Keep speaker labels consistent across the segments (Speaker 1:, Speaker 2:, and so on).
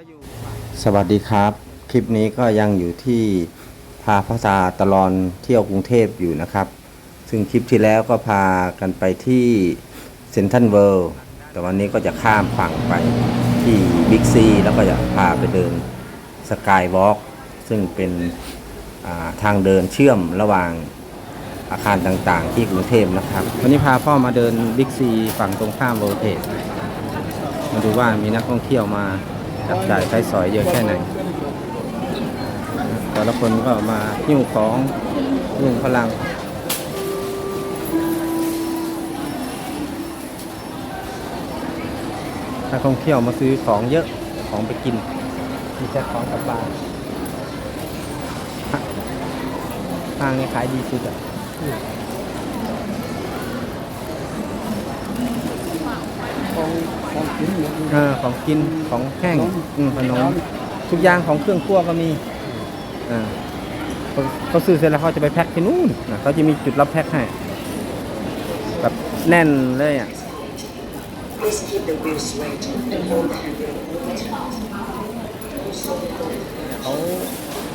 Speaker 1: ก็อยู่
Speaker 2: สวัสดีครับ คลิปนี้ก็ยังอยู่ที่พาพระตาตลอนเที่ยวกรุงเทพอยู่นะครับ ซึ่งคลิปที่แล้วก็พากันไปที่เซนทันเวิลด์แต่วันนี้ก็จะข้ามฝั่งไปที่บิ๊กซีแล้วก็จะพาไปเดินสกายวอล์กซึ่งเป็นอ่าทางเดินเชื่อมระหว่างอาคารต่างๆ ที่กรุงเทพนะครับ วันนี้พาพ่อมาเดินบิ๊กซีฝั่งตรงข้ามโรเทสมาดูว่ามีนักท่องเที่ยวมา จับจ่ายใช้สอยเยอะแค่ไหนแต่ละคนก็มาหิ้วของหิ้วพลังนักท่องเที่ยวมาซื้อของเยอะของไปกินมีแต่ของกลับบ้านห้างนี้ขายดีสุดอะ เออของกินของแห้งอืมขนมทุกอย่างของเครื่องครัวก็มีอ่าเขาเขาซื้อเสร็จแล้วเขาจะไปแพ็คที่นู่นนะเขาจะมีจุดรับแพ็คให้แบบแน่นเลยอะ
Speaker 3: Please keep the wheel straight and hold the handle.
Speaker 2: เขา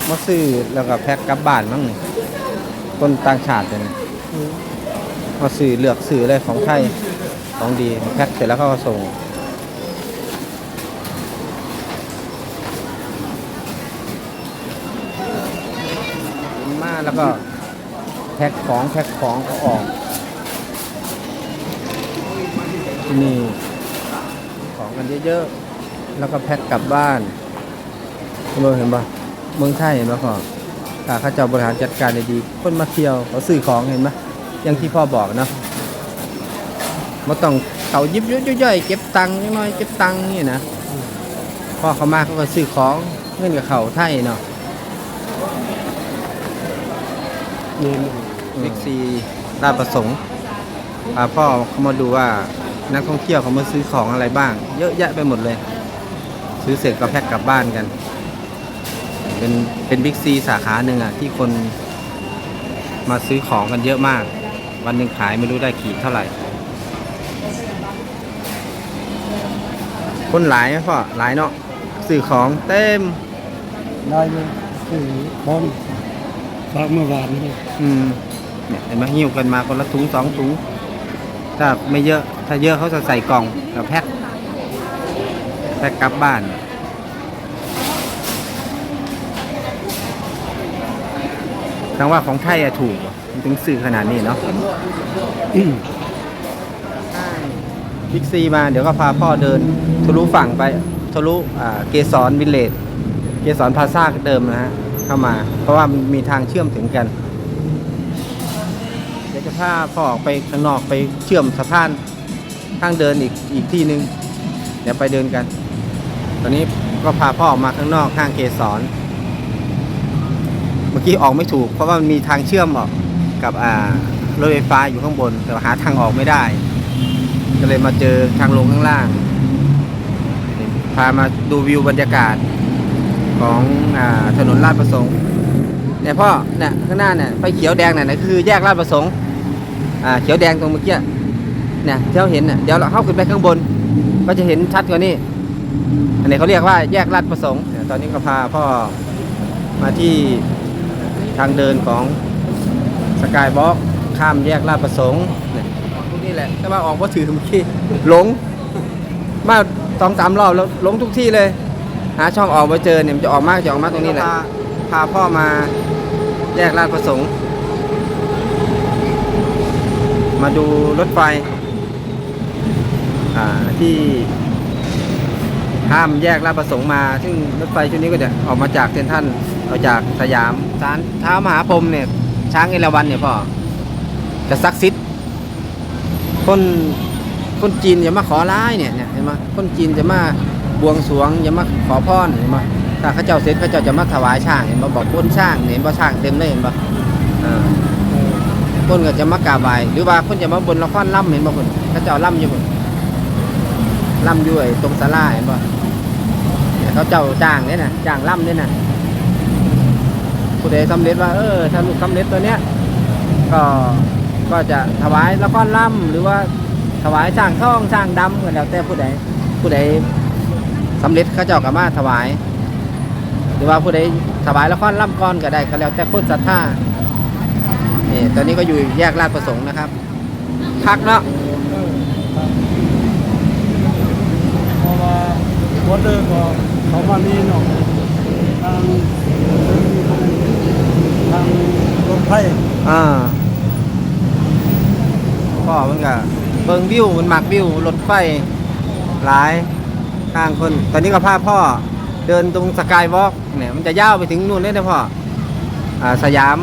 Speaker 2: มาซื้อแล้วก็แพ็คกลับบ้านมั้งนี่คนต่างชาติเลยนะมาซื้อเลือกซื้อเลยของไทย ของดีแพ็คเสร็จแล้วเขาก็ส่งมาแล้วก็แพ็คของแพ็คของก็ออกที่นี่ของกันเยอะๆ แล้วก็แพ็คกลับบ้านเมืองเห็นปะเมืองไทยเห็นปะพ่อถ้าเขาเจ้าบริหารจัดการได้ดีคนมาเที่ยวเขาซื้อของเห็นปะอย่างที่พ่อบอกเนาะ มาต้องเขายิบย่อยๆเก็บตังค์น้อยๆเก็บตังค์นี่นะพ่อเขามาเขาก็ซื้อของเงินกับเขาไทยเนาะบิ๊กซีราชประสงค์พาพ่อเขามาดูว่านักท่องเที่ยวเขามาซื้อของอะไรบ้าง เยอะแยะไปหมดเลย ซื้อเสร็จก็แพ็คกลับบ้านกัน เป็นเป็นบิ๊กซีสาขาหนึ่งอะที่คนมาซื้อของกันเยอะมาก วันหนึ่งขายไม่รู้ได้กี่เท่าไหร่ คนหลายไหมพ่อหลายเนาะซื้อของเต็ม
Speaker 1: ได้เลยคือบอลฝากเมื่อวานนี่
Speaker 2: อืมเนี่ยเห็นไหมหิ้วกันมาคนละถุงสองถุงถ้าไม่เยอะถ้าเยอะเขาจะใส่กล่องแล้วแพ็คแพ็คกลับบ้านทั้งว่าของไทยอะถูกอะมันถึงสื่อขนาดนี้เนาะบิ๊กซีมาเดี๋ยวก็พาพ่อเดิน ทะลุฝั่งไปทะลุเกสรวิลเลจเกสรพาซ่าเดิมนะฮะเข้ามา เพราะว่ามันมีทางเชื่อมถึงกัน เดี๋ยวจะพาพ่อออกไปข้างนอกไปเชื่อมสะพานทางเดินอีกอีกที่หนึ่งเดี๋ยวไปเดินกัน ตอนนี้ก็พาพ่อออกมาข้างนอกข้างเกสรเมื่อกี้ออกไม่ถูก เพราะว่ามันมีทางเชื่อมออกกับอ่ารถไฟฟ้าอยู่ข้างบน แต่หาทางออกไม่ได้ ก็เลยมาเจอทางลงข้างล่าง พามาดูวิวบรรยากาศของอถนนลาดประสงค์เนี่ยพ่อเนี่ยข้างหน้าเนี่ยไฟเขียวแดงเนี่ยนะคือแยกลาดประสงค์อ่าเขียวแดงตรงเมื่อกี้เนี่ยที่เราเห็นเนี่ยเดี๋ยวเราเข้าขึ้นไปข้างบน ก็จะเห็นชัดกว่านี้อันนี้เขาเรียกว่าแยกลาดประสงค์ตอนนี้ก็พาพ่อมาที่ทางเดินของสกายบล็อกข้ามแยกลาดประสงค์เนี่ยตรงนี้แหละแต่ว่าออกว่าถือเมื่อกี้หลงมา สองสามรอบแล้วล้มทุกที่เลย หาช่องออกมาเจอเนี่ยมันจะออกมากจะออกมากตรงนี้แหละพาพ่อมาแยกลาดประสงค์ มาดูรถไฟอ่าที่ข้ามแยกลาดประสงค์มา ซึ่งรถไฟชุดนี้ก็จะออกมาจากเซนทรันออกจากสยามสารเท้ามหาพรมเนี่ยช้างเอราวัณเนี่ยพ่อจะซักซิดคน คนจีนอย่ามาขอร้ายเนี่ยเนี่ยเห็นไหมคนจีนจะมาบวงสรวงอย่ามาขอพรเห็นไหมถ้าเขาเจ้าเสร็จเขาเจ้าจะมาถวายช่างเห็นไหมบอกบนช่างเห็นว่าช่างเต็มเลยเห็นปะอ่าคนก็จะมากราบไหว้หรือว่าคนจะมาบนละครล่ำเห็นปะคนเขาเจ้าล่ำอยู่บนล่ำอยู่ไอ้ตรงศาลาเห็นปะเนี่ยเขาเจ้าจ้างเนี่ยนะจ้างล่ำเนี่ยนะผู้ใดสำเร็จว่าเออถ้าลูกสำเร็จตัวเนี้ยก็ก็จะถวายละครล่ำหรือว่า ถวายสร้างทองสร้างดำก็แล้วแต่ผู้ใดผู้ใดสำเร็จเข้าเจ้ากับมาถวาย หรือว่าผู้ใดถวายละครล่ำก้อนก็ได้ก็แล้วแต่คนศรัทธานี่ตอนนี้ก็อยู่แยกลาดประสงค์นะครับ พักเนาะ
Speaker 1: เออครับเพราะว่าวัดเดิมก็เขามานี่เนาะทางทางรถไฟ
Speaker 2: อ่าก็มันก็ เบิ่งวิวมันมักวิวรถไฟหลายข้างคนตอนนี้ก็พาพ่อเดินตรงสกายวอล์กเนี่ยมันจะยาวไปถึงนู่นเลยนะพ่ออ่าสยาม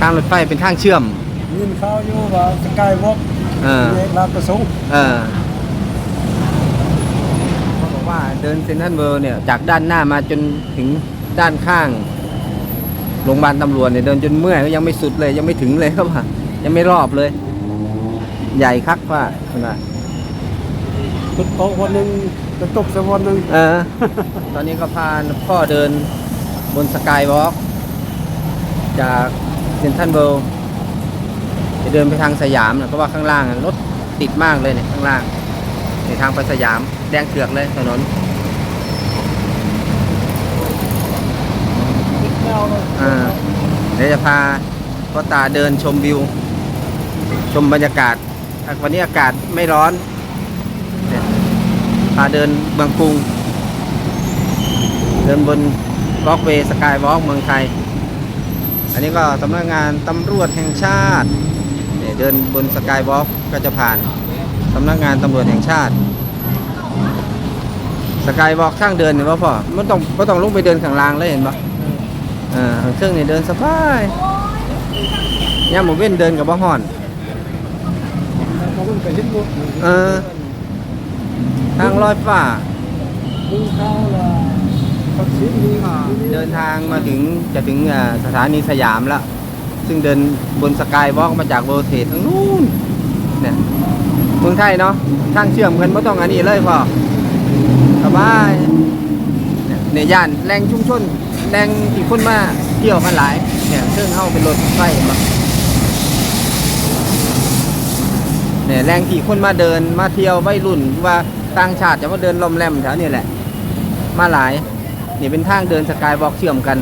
Speaker 2: ทางรถไฟเป็นทางเชื่อม
Speaker 1: ยินข่าวอยู่ว่าสกายวอล์ก
Speaker 2: เออ
Speaker 1: เอกลาดประสงค์
Speaker 2: เออเขาบอกว่าเดินเซนทรัลเวิลด์เนี่ยจากด้านหน้ามาจนถึงด้านข้างโรงพยาบาลตำรวจเนี่ยเดินจนเมื่อยก็ยังไม่สุดเลยยังไม่ถึงเลยครับว่ายังไม่รอบเลย ใหญ่คักว่าขนาด
Speaker 1: จุดโต๊ะวันหนึ่งจะตกสักวันหนึ่ง
Speaker 2: เออ ตอนนี้ก็พาพ่อเดินบนสกายวอล์กจากเซนทรัลเวิลด์จะเดินไปทางสยามนะเพราะว่าข้างล่างอะรถติดมากเลยเนี่ยข้างล่างในทางไปสยามแดงเถือกเลยถนน
Speaker 1: แนวเลย
Speaker 2: อ่าเดี๋ยวจะพาพ่อตาเดินชมวิว ชมบรรยากาศอะ วันนี้อากาศไม่ร้อนพาเดินเมืองกรุง เดินบนวอล์กเวย์สกายวอล์กเมืองไทย อันนี้ก็สำนักงานตำรวจแห่งชาติเดินบนสกายวอล์กก็จะผ่านสำนักงานตำรวจแห่งชาติสกายวอล์กข้างเดินเห็นป่ะพ่อมันต้องก็ต้องลงไปเดินข้างล่างเลยเห็นป่ะอ่าเครื่องนี่เดินสบายย่าหมูเว้นเดินกับบ้าห่อน
Speaker 1: ไปเห็นหมด
Speaker 2: เออ ทางลอยฟ้า
Speaker 1: มึงเข้าละตัดสินมี
Speaker 2: เดินทางมาถึงจะถึงอ่าสถานีสยามแล้ว ซึ่งเดินบนสกายวอล์กมาจากโรเทททั้งนู้นเนี่ยเมืองไทยเนาะทางเชื่อมกันไม่ต้องอันนี้เลยพอสบายเนี่ยในย่านแรงชุมชนแรงที่คนมาเที่ยวกันหลายเนี่ยเครื่องเข้าเป็นรถไฟมา เนี่ยแรงที่คนมาเดินมาเที่ยววัยรุ่นว่าต่างชาติจะมาเดินลมแรมแถวนี้แหละ มาหลายนี่เป็นทางเดินสกายวอล์กเชื่อมกัน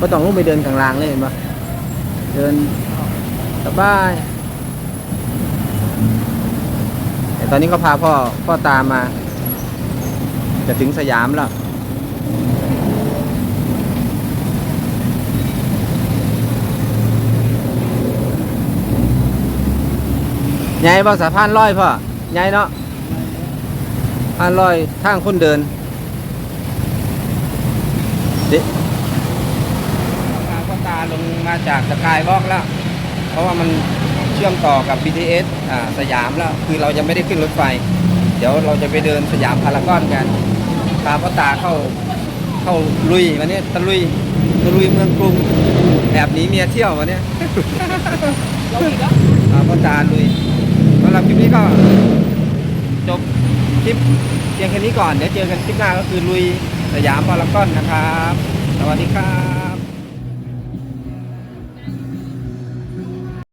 Speaker 2: ก็ต้องลงไปเดินข้างล่างเลยเห็นปะเดินสบายแต่ตอนนี้ก็พาพ่อพ่อตามมา จะถึงสยามแล้ว ใหญ่บ่สะพานลอยพ่อใหญ่เนาะพานลอยทางคนเดินดิทางพ่อตาลงมาจากสกายวอล์กแล้ว เพราะว่ามันเชื่อมต่อกับ BTS อ่าสยามแล้ว คือเรายังไม่ได้ขึ้นรถไฟ เดี๋ยวเราจะไปเดินสยามพารากอนกันพาพ่อตาเข้าเข้าลุยวันนี้ตะลุยตะลุยเมืองกรุงแอบหนีเมียเที่ยววันนี้พาพ่อตาลุยสำ หรับคลิปนี้ก็จบคลิปเพียงแค่นี้ก่อน เดี๋ยวเจอกันคลิปหน้าก็คือลุยสยามพารากอนนะครับ สวัสดีครับ